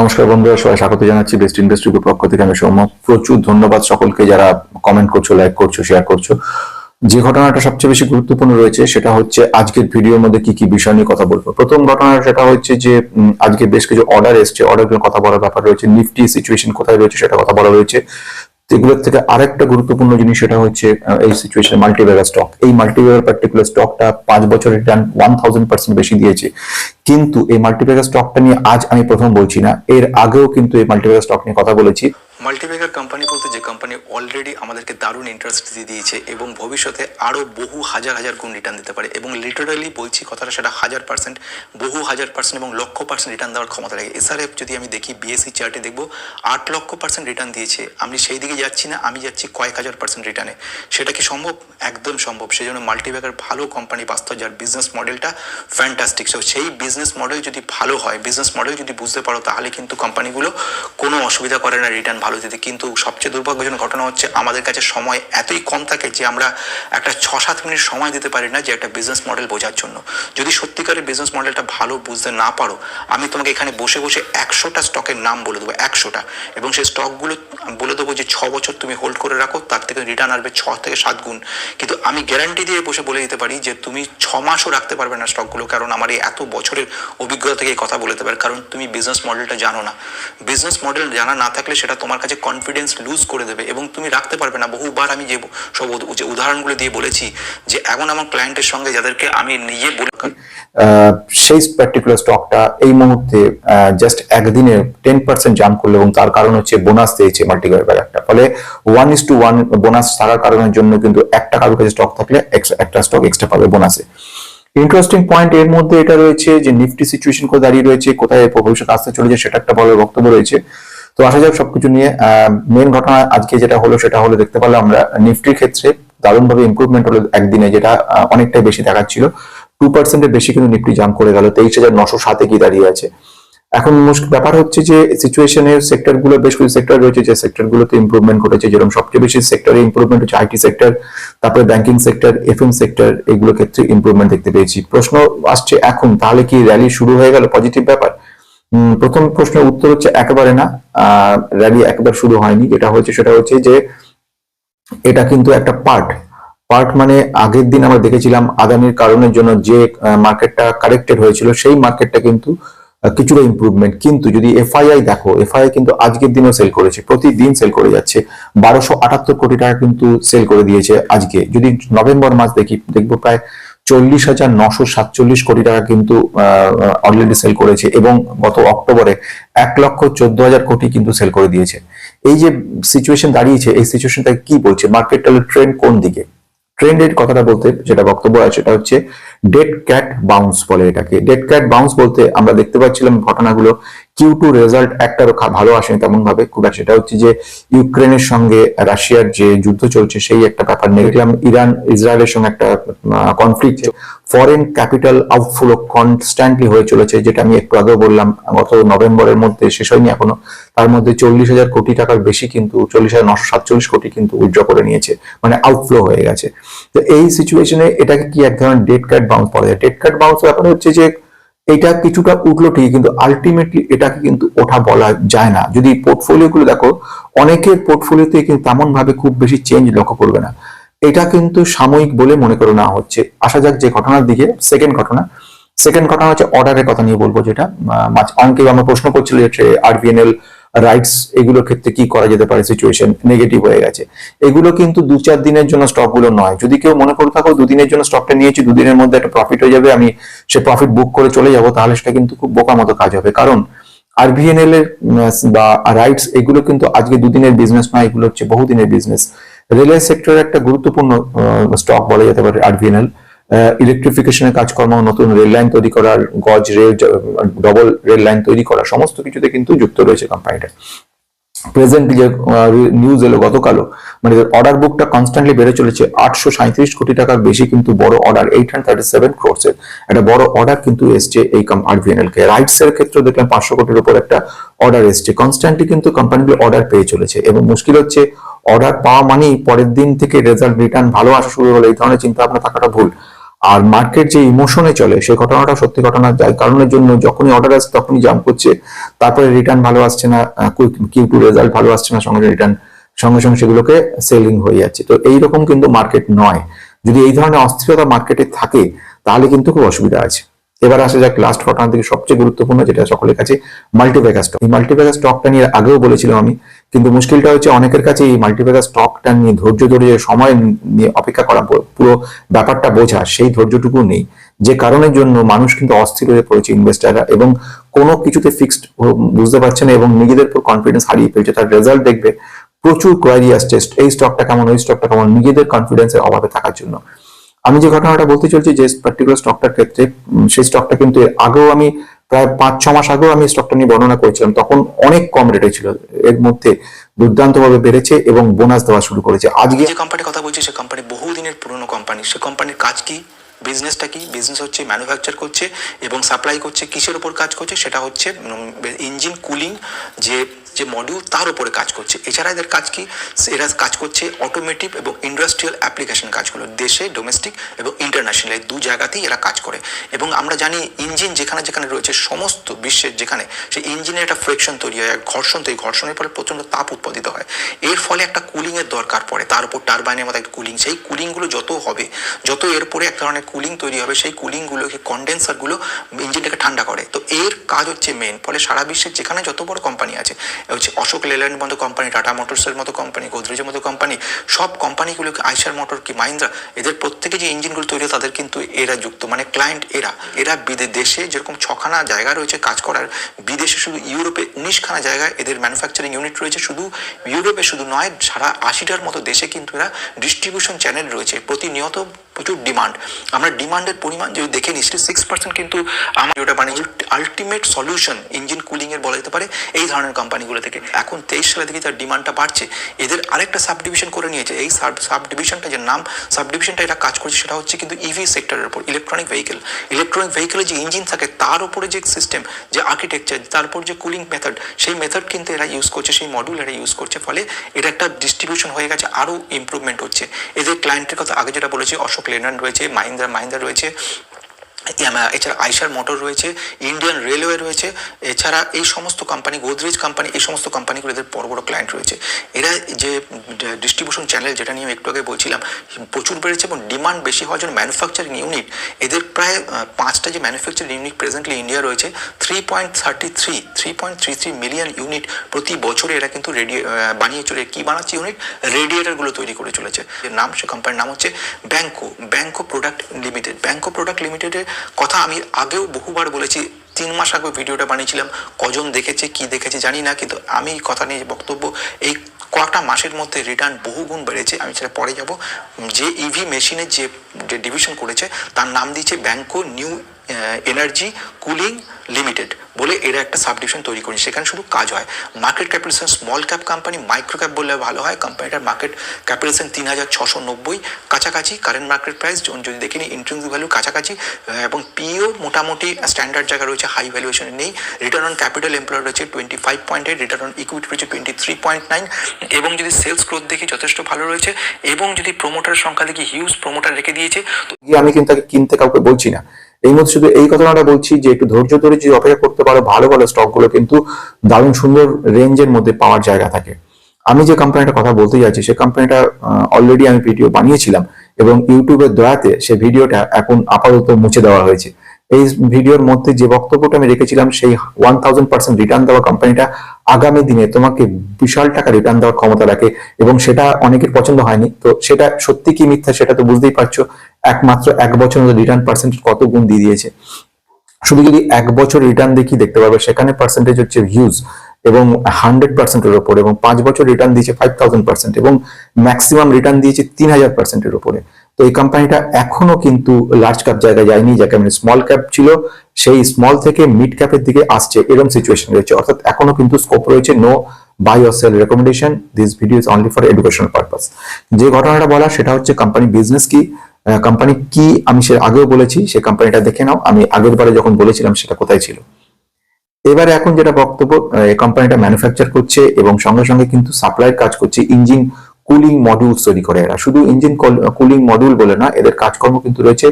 নমস্কার বন্ধুরা, সবাই স্বাগত জানাচ্ছি বেস্ট ইন্ডাস্ট্রি গ্রুপ পক্ষ থেকে। আমি সৌম্য। প্রচুর ধন্যবাদ সকলকে যারা কমেন্ট করছ লাইক করছ শেয়ার করছ। যে ঘটনাটা সবচেয়ে বেশি গুরুত্বপূর্ণ রয়েছে, সেটা হচ্ছে আজকের ভিডিওর মধ্যে কি কি বিষয় নিয়ে কথা বলব। প্রথম ঘটনা সেটা হচ্ছে যে আজকে বেশ কিছু অর্ডার এসছে। অর্ডার কথা বলার ব্যাপার রয়েছে। নিফটি সিচুয়েশন কোথায় রয়েছে সেটা কথা বলা রয়েছে। এগুলোর থেকে আরেকটা গুরুত্বপূর্ণ জিনিস সেটা হচ্ছে এই সিচুয়েশন মাল্টিভেগার স্টক এই মাল্টিভেগার পার্টিকুলার স্টকটা পাঁচ বছরের রিটার্ন ওয়ান থাউজেন্ড পার্সেন্ট বেশি দিয়েছে। কিন্তু এই মাল্টিভেগার স্টকটা নিয়ে আজ আমি প্রথম বলছি না। এর আগেও কিন্তু এই মাল্টিভেগার স্টক নিয়ে কথা বলেছি। মাল্টিমেগার কোম্পানি কোম্পানি অলরেডি আমাদেরকে দারুণ ইন্টারেস্ট দিয়ে দিয়েছে এবং ভবিষ্যতে আরও বহু হাজার হাজার গুণ রিটার্ন দিতে পারে এবং লিটারালি বলছি কথাটা সেটা হাজার পার্সেন্ট বহু হাজার পার্সেন্ট এবং লক্ষ পার্সেন্ট রিটার্ন দেওয়ার ক্ষমতা রাখে এসআরএফ যদি আমি দেখি বিএসসি চার্টে দেখব, আট লক্ষ পার্সেন্ট রিটার্ন দিয়েছে। আমি সেই দিকে যাচ্ছি না, আমি যাচ্ছি কয়েক হাজার পার্সেন্ট রিটার্নে সেটা কি সম্ভব? একদম সম্ভব। সেই জন্য মাল্টিব্যাগের ভালো কোম্পানি বাস্তব, যার বিজনেস মডেলটা ফ্যান্টাস্টিক সো সেই বিজনেস মডেল যদি ভালো হয় বিজনেস মডেল যদি বুঝতে পারো, তাহলে কিন্তু কোম্পানিগুলো কোনো অসুবিধা করে না রিটার্ন ভালো দিতে। কিন্তু সবচেয়ে দুর্ভাগ্যজনক ঘটনা হচ্ছে আমাদের কাছে সময় এতই কম থাকে যে আমরা একটা ছ সাত মিনিট সময় দিতে পারি না যে একটা বিজনেস মডেল বোঝার জন্য। যদি সত্যিকারের বিজনেস মডেলটা ভালো বুঝতে না পারো, আমি তোমাকে এখানে বসে বসে একশোটা স্টকের নাম বলে দেবো, একশোটা। এবং সেই স্টকগুলো বলে দেবো যে ছ বছর তুমি হোল্ড করে রাখো, তার থেকে রিটার্ন আসবে ছ থেকে সাত গুণ। কিন্তু আমি গ্যারান্টি দিয়ে বসে বলে দিতে পারি যে তুমি ছ মাসও রাখতে পারবে না স্টকগুলো কারণ আমার এই এত বছরের অভিজ্ঞতা থেকে এই কথা বলে পারি কারণ তুমি বিজনেস মডেলটা জানো না। বিজনেস মডেল জানা না থাকলে সেটা তোমার কাছে কনফিডেন্স লুজ করে দেবে এবং তুমি রাখতে পারবে না। বহুবার আমি যে সব যে উদাহরণগুলো দিয়ে বলেছি যে এমন আমার ক্লায়েন্টের সঙ্গে যাদেরকে আমি নিজে বলে সেই পার্টিকুলার স্টকটা এই মুহূর্তে জাস্ট একদিনে টেন পার্সেন্ট জাম্প করল এবং তার কারণ হচ্ছে বোনাস দিয়েছে মাল্টিগ্রার একটা। ফলে one is to one bonus থাকার কারণের জন্য কিন্তু একটা কারোর কাছে স্টক থাকলে একটা স্টক এক্সট্রা পাবে বোনাসে ইন্টারেস্টিং পয়েন্ট এর মধ্যে এটা রয়েছে যে নিফটি সিচুয়েশন কোথায় দাঁড়িয়ে রয়েছে, কোথায় ভবিষ্যৎ আসতে চলেছে, সেটা একটা বড় বক্তব্য রয়েছে। তো আসা যাক সবকিছু নিয়ে। মেন ঘটনা আজকে যেটা হলো সেটা হলো দেখতে পারলাম আমরা নিফটির ক্ষেত্রে দারুণভাবে ইমপ্রুভমেন্ট হলো একদিনে, যেটা অনেকটাই বেশি দেখাচ্ছিল। টু পার্সেন্টের বেশি কিন্তু নিফটি জাম্প করে গেল, তেইশ হাজার নশো সাতে কি দাঁড়িয়ে আছে। এখন মুশকিল ব্যাপার হচ্ছে যে সিচুয়েশনের সেক্টরগুলো বেশ কিছু সেক্টর রয়েছে যে সেক্টর গুলোতে ইমপ্রুভমেন্ট ঘটেছে, যেরকম সবচেয়ে বেশি সেক্টরে ইম্প্রুভমেন্ট হচ্ছে আইটি সেক্টর তারপরে ব্যাংকিং সেক্টর এফএম সেক্টর এগুলো ক্ষেত্রে ইম্প্রুভমেন্ট দেখতে পেয়েছি। প্রশ্ন আসছে এখন, তাহলে কি র্যালি শুরু হয়ে গেল? পজিটিভ ব্যাপার? প্রথম প্রশ্নের উত্তর হচ্ছে একেবারে না। র্যালি একবার শুরু হয়নি। যেটা হচ্ছে সেটা হচ্ছে যে, এটা কিন্তু একটা পার্ট পার্ট মানে আগের দিন আমরা দেখেছিলাম আদানির কারণের জন্য যে মার্কেটটা কারেক্টেড হয়েছিল, সেই মার্কেটটা কিন্তু কিছুটা ইমপ্রুভমেন্ট কিন্তু যদি এফআইআই দেখো এফআইআই কিন্তু আজকের দিনও সেল করেছে, প্রতিদিন সেল করে যাচ্ছে। বারোশো আটাত্তর কোটি টাকা কিন্তু সেল করে দিয়েছে আজকে। যদি নভেম্বর মাস দেখি, দেখব প্রায় চল্লিশ হাজার নশো সাতচল্লিশ কোটি টাকা কিন্তু অলরেডি সেল করেছে এবং গত অক্টোবরে এক লক্ষ চোদ্দ হাজার কোটি কিন্তু সেল করে দিয়েছে। এই যে সিচুয়েশন দাঁড়িয়েছে, এই সিচুয়েশনটা কি বলছে? মার্কেটটা ট্রেন্ড কোন দিকে? ট্রেন্ডের কথাটা বলতে যেটা বক্তব্য আছে সেটা হচ্ছে ডেড ক্যাট বাউন্স বলে এটাকে। ডেড ক্যাট বাউন্স বলতে আমরা দেখতে পাচ্ছিলাম ঘটনাগুলো কিউ টু রেজাল্ট একটারও ভালো আসেনি তেমন ভাবে খুব একটা সেটা হচ্ছে যে ইউক্রেনের সঙ্গে রাশিয়ার যে যুদ্ধ চলছে সেই একটা ব্যাপার নিয়ে দেখলাম। ইরান ইসরায়েলের সঙ্গে একটা conflict foreign capital outflow constantly হয়ে চলেছে, যেটা আমি একটু আগেও বললাম, গত নভেম্বরের মধ্যে শেষ হয়নি এখনও, তার মধ্যে চল্লিশ হাজার কোটি টাকার বেশি কিন্তু, চল্লিশ হাজার নশো সাতচল্লিশ কোটি কিন্তু উইথড্র করে নিয়েছে মানে আউটফ্লো হয়ে গেছে। তো এই সিচুয়েশনে এটাকে কি এক ধরনের ডেট কার্ড বাউন্স বলা যায়? ডেট কার্ড বাউন্স ব্যাপার হচ্ছে যে, এটা কিছুটা উঠল ঠিকই, কিন্তু আলটিমেটলি এটাকে কিন্তু ওঠা বলা যায় না। যদি পোর্টফোলিও গুলো দেখো, অনেকের পোর্টফোলিওতে কিন্তু তেমন ভাবে খুব বেশি চেঞ্জ লক্ষ্য করবে না। এটা কিন্তু সাময়িক বলে মনে করে নেওয়া হচ্ছে। আসা যাক যে ঘটনার দিকে সেকেন্ড ঘটনা। সেকেন্ড ঘটনা হচ্ছে অর্ডারের কথা নিয়ে বলব যেটা। অনেকে আমার প্রশ্ন করছিল যে আরবিএনএল রাইটস এগুলোর ক্ষেত্রে কি করা যেতে পারে সিচুয়েশন নেগেটিভ হয়ে গেছে। এগুলো কিন্তু দু চার দিনের জন্য স্টকগুলো নয়। যদি কেউ মনে করে থাকো, দুদিনের জন্য স্টকটা নিয়েছি, দুদিনের মধ্যে একটা প্রফিট হয়ে যাবে, আমি সে প্রফিট বুক করে চলে যাব, তাহলে সেটা কিন্তু খুব বোকা মতো কাজ হবে। কারণ আরবিএনএল এর বা রাইটস এগুলো কিন্তু আজকে দুদিনের বিজনেস নয়, এগুলো হচ্ছে বহুদিনের বিজনেস রেলওয়ে সেক্টরের একটা গুরুত্বপূর্ণ স্টক বলা যেতে পারে আরবিএনএল ইলেকট্রিফিকেশনের কাজকর্ম, নতুন রেল লাইন তৈরি করার, গজ রেল ডবল রেল লাইন তৈরি করা সমস্ত কিছুতে কিন্তু যুক্ত রয়েছে কোম্পানিটা প্রেজেন্ট যে নিউজ এলো গতকালও মানে অর্ডার বুকটা কনস্ট্যান্টলি বেড়ে চলেছে, আটশো সাঁত্রিশ কোটি টাকার বেশি কিন্তু বড় order eight hundred thirty seven crores একটা বড় অর্ডার কিন্তু এসছে এই আরভিএনএল কে। রাইটস এর ক্ষেত্রে দেখলাম পাঁচশো কোটির উপর একটা অর্ডার এসছে। কনস্ট্যান্টলি কিন্তু কোম্পানিগুলো অর্ডার পেয়ে চলেছে এবং মুশকিল হচ্ছে অর্ডার পাওয়া মানেই পরের দিন থেকে রেজাল্ট রিটার্ন ভালো আসা শুরু হলে, এই ধরনের চিন্তা ভাবনা থাকাটা ভুল। আর মার্কেট যে ইমোশনে চলে, সেই ঘটনাটা সত্যি ঘটনা যার কারণের জন্য যখনই অর্ডার আসছে তখনই জাম্প করছে। তারপরে রিটার্ন ভালো আসছে না কিউ টু রেজাল্ট ভালো আসছে না, সঙ্গে রিটার্ন সঙ্গে সঙ্গে সেগুলোকে সেলিং হয়ে যাচ্ছে। তো এইরকম কিন্তু মার্কেট নয়। যদি এই ধরনের অস্থিরতা মার্কেটে থাকে, তাহলে কিন্তু খুব অসুবিধা আছে। এবার আসা যাক লাস্ট ঘটনা থেকে সবচেয়ে গুরুত্বপূর্ণ, যেটা সকলের কাছে মাল্টিপ্যাকার স্টক এই মাল্টিপ্যাকার স্টকটা নিয়ে আগেও বলেছিলাম আমি, কিন্তু মুশকিলটা হচ্ছে অনেকের কাছে এই মাল্টিপ্যাকার স্টকটা নিয়ে ধৈর্য ধরে সময় নিয়ে অপেক্ষা করা পুরো ব্যাপারটা বোঝা, সেই ধৈর্যটুকু নেই। যে কারণের জন্য মানুষ কিন্তু অস্থির হয়ে পড়েছে ইনভেস্টাররা এবং কোনো কিছুতে ফিক্সড বুঝতে পারছে না এবং নিজেদের উপর কনফিডেন্স হারিয়ে ফেলছে। তার রেজাল্ট দেখবে প্রচুর কোয়ারি আসছে, এই স্টকটা কেমন, ওই স্টকটা কেমন, নিজেদের কনফিডেন্সের অভাবে থাকার জন্য। আমি যে ঘটনাটা বলতে চলছি, যে পার্টিকুলার স্টকটার ক্ষেত্রে সেই স্টকটা কিন্তু আগেও আমি প্রায় পাঁচ, ছ মাস আগেও আমি স্টকটা নিয়ে বর্ণনা করেছিলাম। তখন অনেক কম রেটে ছিল। এর মধ্যে দুর্দান্তভাবে বেড়েছে এবং বোনাস দেওয়া শুরু করেছে। আজকে যে কোম্পানির কথা বলছি, সে কোম্পানি বহুদিনের পুরনো কোম্পানি সে কোম্পানির কাজ কি? বিজনেসটা কি? বিজনেস হচ্ছে ম্যানুফ্যাকচার করছে এবং সাপ্লাই করছে। কিসের উপর কাজ করছে? সেটা হচ্ছে ইঞ্জিন কুলিং যে যে মডিউল তার উপরে কাজ করছে। এছাড়া এদের কাজ কি? এরা কাজ করছে অটোমেটিভ এবং ইন্ডাস্ট্রিয়াল অ্যাপ্লিকেশন কাজগুলো, দেশে ডোমেস্টিক এবং ইন্টারন্যাশনাল এই দু জায়গাতেই এরা কাজ করে। এবং আমরা জানি ইঞ্জিন যেখানে যেখানে রয়েছে, সমস্ত বিশ্বের যেখানে, সেই ইঞ্জিনে একটা ফ্রিকশন তৈরি হয় ঘর্ষণ তৈরি, ঘর্ষণের ফলে প্রচণ্ড তাপ উৎপাদিত হয়। এর ফলে একটা কুলিংয়ের দরকার পড়ে, তার উপর টারবাইনের মতো একটা কুলিং সেই কুলিংগুলো যত হবে, যত এরপরে এক ধরনের কুলিং তৈরি হবে, সেই কুলিংগুলোকে কন্ডেন্সারগুলো ইঞ্জিনটাকে ঠান্ডা করে। তো এর কাজ হচ্ছে মেন ফলে সারা বিশ্বের যেখানে যত বড় কোম্পানি আছে হচ্ছে অশোক লেল্যান্ড মতো কোম্পানি টাটা মোটরসের মতো কোম্পানি গোদরেজের মতো কোম্পানি সব কোম্পানিগুলোকে আইসার মোটর কি মাহিন্দ্রা, এদের প্রত্যেকে যে ইঞ্জিনগুলো তৈরি তাদের কিন্তু এরা যুক্ত মানে ক্লায়েন্ট এরা। এরা বিদে দেশে যেরকম ছখানা জায়গা রয়েছে কাজ করার, বিদেশে শুধু ইউরোপে উনিশখানা জায়গায় এদের ম্যানুফ্যাকচারিং ইউনিট রয়েছে শুধু, ইউরোপে শুধু নয়, সারা আশিটার মতো দেশে কিন্তু এরা ডিস্ট্রিবিউশন চ্যানেল রয়েছে। প্রতিনিয়ত প্রচুর ডিমান্ড আমরা ডিমান্ডের পরিমাণ যদি দেখে নিচ্ছি সিক্স পার্সেন্ট কিন্তু আমরা যেটা বানিয়েছি আলটিমেট সলিউশন ইঞ্জিন কুলিং এর বলা যেতে পারে, এই ধরনের কোম্পানিগুলো থেকে। এখন তেইশ সালে থেকে তার ডিমান্ডটা বাড়ছে, এদের আরেকটা সাব ডিভিশন করে নিয়েছে। এই সাব ডিভিশনটা যে নাম সাব ডিভিশনটা এটা কাজ করছে, সেটা হচ্ছে কিন্তু ইভি সেক্টরের উপর ইলেকট্রনিক ভেহিকেল ইলেকট্রনিক ভেহিকেলের যে ইঞ্জিন থাকে, তার উপরে যে সিস্টেম যে আর্কিটেকচার তার উপর যে কুলিং মেথড সেই মেথড কিন্তু এরা ইউজ করছে, সেই মডিউল এরা ইউজ করছে, ফলে এটা একটা ডিস্ট্রিবিউশন হয়ে গেছে, আরও ইমপ্রুভমেন্ট হচ্ছে। এদের ক্লায়েন্টের কথা আগে যেটা বলেছি, অশোক লেল্যান্ড রয়েছে মাহিন্দ্রা মাহিন্দ্রা রয়েছে। এছাড়া আইসার মোটর রয়েছে, ইন্ডিয়ান রেলওয়ে রয়েছে, এছাড়া এই সমস্ত কোম্পানি গোদরেজ কোম্পানি এই সমস্ত কোম্পানিগুলো এদের বড় বড় ক্লায়েন্ট রয়েছে। এরা যে ডিস্ট্রিবিউশন চ্যানেল যেটা নিয়ে একটু আগে বলছিলাম, প্রচুর বেড়েছে এবং ডিমান্ড বেশি হওয়ার জন্য ম্যানুফ্যাকচারিং ইউনিট এদের প্রায় পাঁচটা যে ম্যানুফ্যাকচারিং ইউনিট প্রেজেন্টলি ইন্ডিয়া রয়েছে three point thirty three three point three three million unit প্রতি বছরে এরা কিন্তু রেডি বানিয়ে চলে, কি বানাচ্ছে ইউনিট রেডিয়েটারগুলো তৈরি করে চলেছে। নাম, সে কোম্পানির নাম হচ্ছে Banco Banco product limited Banco product লিমিটেডের কথা আমি আগেও বহুবার বলেছি, তিন মাস আগে ভিডিওটা বানিয়েছিলাম, কজন দেখেছে, কি দেখেছে জানি না, কিন্তু আমি কথা নিয়ে বক্তব্য, এই কয়েকটা মাসের মধ্যে রিটার্ন বহুগুণ বেড়েছে, আমি সেটা পরে যাব। যে ইভি মেশিনের যে ডিভিশন করেছে, তার নাম দিয়েছে Banco new energy cooling limited বলে এরা একটা সাব ডিভিশন তৈরি করেছে। সেখানে শুধু কাজ হয়। Market capitalisation small cap company micro cap বললে ভালো হয়। কোম্পানিটার মার্কেট ক্যাপিটালেশন তিন হাজার ছশো নব্বই। কাছাকাছি কারেন্ট মার্কেট প্রাইস যদি দেখে নিই ইন্ট্রেন্স ভ্যালু কাছাকাছি। এবং পিও মোটামুটি স্ট্যান্ডার্ড জায়গা রয়েছে হাই ভ্যালুয়েশন নেই। রিটার্ন অন ক্যাপিটাল এমপ্লয় রয়েছে twenty five point eight return on equity রয়েছে টোয়েন্টি থ্রি পয়েন্ট নাইন এবং যদি সেলস গ্রোথ দেখি, যথেষ্ট ভালো রয়েছে। এবং যদি প্রোমোটার সংখ্যা দেখি হিউজ প্রোমোটার রেখে দিয়েছে, তো আমি কিন্তু কিনতে কাউকে বলছি না। এই মধ্যে শুধু এই কথাটা বলছি যে একটু ধৈর্য ধরে যদি অপেক্ষা করতে পারো, ভালো ভালো স্টকগুলো কিন্তু দারুণ সুন্দর রেঞ্জের মধ্যে পাওয়ার জায়গা থাকে। আমি যে কোম্পানিটার কথা বলতে যাচ্ছি সেই কোম্পানিটা অলরেডি আমি ভিডিও বানিয়েছিলাম এবং ইউটিউবের দয়াতে সে ভিডিওটা এখন আপাতত মুছে দেওয়া হয়েছে। এই ভিডিওর মধ্যে যে বক্তব্যটা আমি রেখেছিলাম, সেই ওয়ান থাউজেন্ড পার্সেন্ট রিটার্ন দেওয়া কোম্পানিটা আগামী দিনে তোমাকে বিশাল টাকা রিটার্ন দেওয়ার ক্ষমতা রাখে এবং সেটা অনেকের পছন্দ হয়নি। তো সেটা সত্যি কি মিথ্যা সেটা তো বুঝতেই পারছ। একমাত্র এক বছর রিটার্ন পার্সেন্ট কত গুণ দিয়ে দিয়েছে। শুধু যদি এক বছর রিটার্ন দেখি দেখতে পাবে সেখানে পার্সেন্টেজ হচ্ছে হিউজ এবং হান্ড্রেড পার্সেন্টের ওপরে এবং পাঁচ বছর রিটার্ন দিয়েছে ফাইভ থাউজেন্ড পার্সেন্ট এবং ম্যাক্সিমাম রিটার্ন দিয়েছে তিন হাজার পার্সেন্টের ওপরে। তো এই কোম্পানিটা এখনও কিন্তু লার্জ ক্যাপ জায়গায় যায়নি, যাকে মানে স্মল ক্যাপ ছিল, সেই স্মল থেকে মিড ক্যাপের দিকে আসছে এরকম সিচুয়েশন রয়েছে। অর্থাৎ এখনও কিন্তু স্কোপ রয়েছে no buy or sell recommendation this video is only for educational purpose যে ঘটনাটা বলা, সেটা হচ্ছে কোম্পানি বিজনেস কি কোম্পানি কি, আমি সে আগেও বলেছি, সে কোম্পানিটা দেখে নাও। আমি আগের বারে যখন বলেছিলাম, সেটা কোথায় ছিল? এবারে এখন যেটা বক্তব্য এই কোম্পানিটা ম্যানুফ্যাকচার করছে এবং সঙ্গে সঙ্গে কিন্তু সাপ্লাইয়ের কাজ করছে ইঞ্জিন কুলিং মডিউলস তৈরি করে এরা। শুধু ইঞ্জিন কুলিং মডিউল বলে না, এদের কাজকর্ম কিন্তু রয়েছে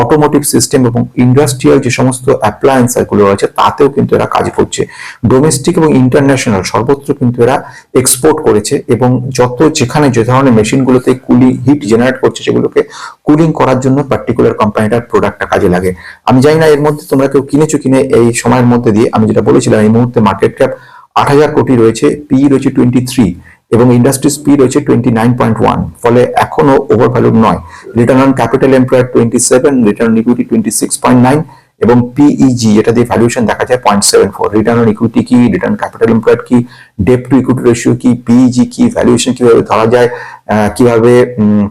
অটোমোটিভ সিস্টেম এবং ইন্ডাস্ট্রিয়াল যে সমস্ত অ্যাপ্লায়েন্সগুলো রয়েছে, তাতেও কিন্তু এরা কাজ করছে। ডোমেস্টিক এবং ইন্টারন্যাশনাল সর্বত্র কিন্তু এরা এক্সপোর্ট করেছে এবং যত যেখানে যে ধরনের মেশিনগুলোতে কুলিং হিট জেনারেট করছে সেগুলোকে কুলিং করার জন্য পার্টিকুলার কোম্পানিটার প্রোডাক্টটা কাজে লাগে। আমি জানি না এর মধ্যে তোমরা কেউ কিনেছো কিনে এই সময়ের মধ্যে দিয়ে, আমি যেটা বলেছিলাম, এই মুহূর্তে মার্কেট ক্যাপ আট হাজার কোটি রয়েছে পি রয়েছে টোয়েন্টি থ্রি এবং ইন্ডাস্ট্রি স্পিড হয়েছে টোয়েন্টি নাইন পয়েন্ট ওয়ান ফলে এখনও ওভার ভ্যালু নয় return on capital employed twenty seven return equity twenty six point nine এবং পিইজি এটা দিয়ে ভ্যালুয়েশন দেখা যায় point seven four return on equity কি? রিটার্ন ক্যাপিটাল এমপ্লয়েড কি? ডেপ টু ইকুইটি রেশিও কি? পিইজি কি? ভ্যালুয়েশন কীভাবে ধরা যায়? কীভাবে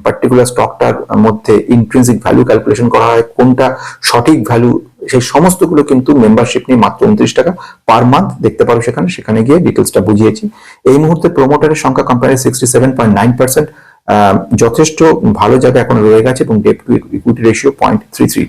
পার্টিকুলার স্টকটার মধ্যে ইন্ট্রেন্সিক ভ্যালু ক্যালকুলেশন করা হয়? কোনটা সঠিক ভ্যালু সেই সমস্তগুলো কিন্তু মেম্বারশিপ নিয়ে মাত্র উনত্রিশ টাকা পার মান্থ দেখতে পারো সেখানে। সেখানে গিয়ে ডিটেলসটা বুঝিয়েছি। এই মুহূর্তে প্রোমোটারের সংখ্যা কোম্পানির sixty seven point nine percent যথেষ্ট ভালো জায়গা এখন রয়ে গেছে এবং debt to equity ratio point three three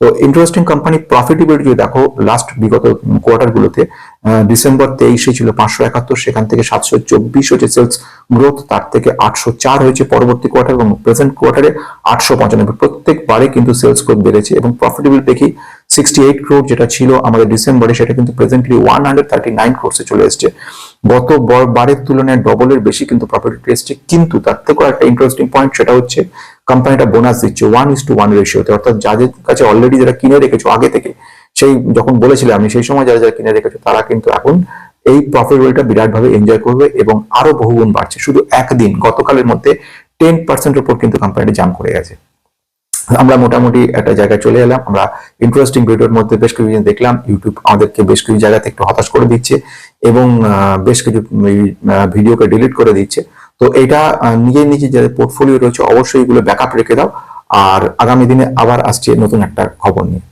তো ইন্টারেস্টিং কোম্পানি প্রফিটেবিলিটি যদি দেখো লাস্ট বিগত কোয়ার্টার গুলোতে আহ, ডিসেম্বর তেইশে ছিল পাঁচশো একাত্তর, সেখান থেকে সাতশো চব্বিশ হচ্ছে সেলস গ্রোথ তার থেকে আটশো চার হয়েছে পরবর্তী কোয়ার্টার এবং প্রেজেন্ট কোয়ার্টারে আটশো পঁচানব্বই। প্রত্যেকবারে কিন্তু সেলস গ্রোথ বেড়েছে এবং প্রফিটেবিলিটি দেখি সিক্সটি এইট ক্রোড যেটা ছিল আমাদের ডিসেম্বরে, সেটা কিন্তু presently one hundred thirty nine ক্রোডসে চলে এসেছে। গত বার- বারের তুলনায় ডবলের বেশি কিন্তু প্রফিট এসছে, কিন্তু তার থেকেও একটা ইন্টারেস্টিং পয়েন্ট সেটা হচ্ছে কোম্পানিটা বোনাস দিচ্ছে ওয়ান ইস টু ওয়ান রেশিওতে অর্থাৎ যাদের কাছে অলরেডি যারা কিনে রেখেছো, আগে থেকে সেই যখন বলেছিলাম আমি সেই সময় যারা যারা কিনে রেখেছে, তারা কিন্তু এখন এই প্রফিটেবলটা বিরাটভাবে এনজয় করবে এবং আরও বহুগুণ বাড়ছে। শুধু একদিন, গতকালের মধ্যে টেন পার্সেন্টের উপর কিন্তু কোম্পানিটি জাম করে গেছে। আমরা মোটামুটি একটা জায়গায় চলে এলাম। আমরা ইন্টারেস্টিং ভিডিওর মধ্যে বেশ কিছু জিনিস দেখলাম। ইউটিউব আমাদেরকে বেশ কিছু জায়গাতে একটু হতাশ করে দিচ্ছে এবং বেশ কিছু ভিডিওকে ডিলিট করে দিচ্ছে। তো এটা নিজের নিজে যাদের পোর্টফোলিও রয়েছে, অবশ্যই এগুলো ব্যাকআপ রেখে দাও। আর আগামী দিনে আবার আসছে নতুন একটা খবর নিয়ে।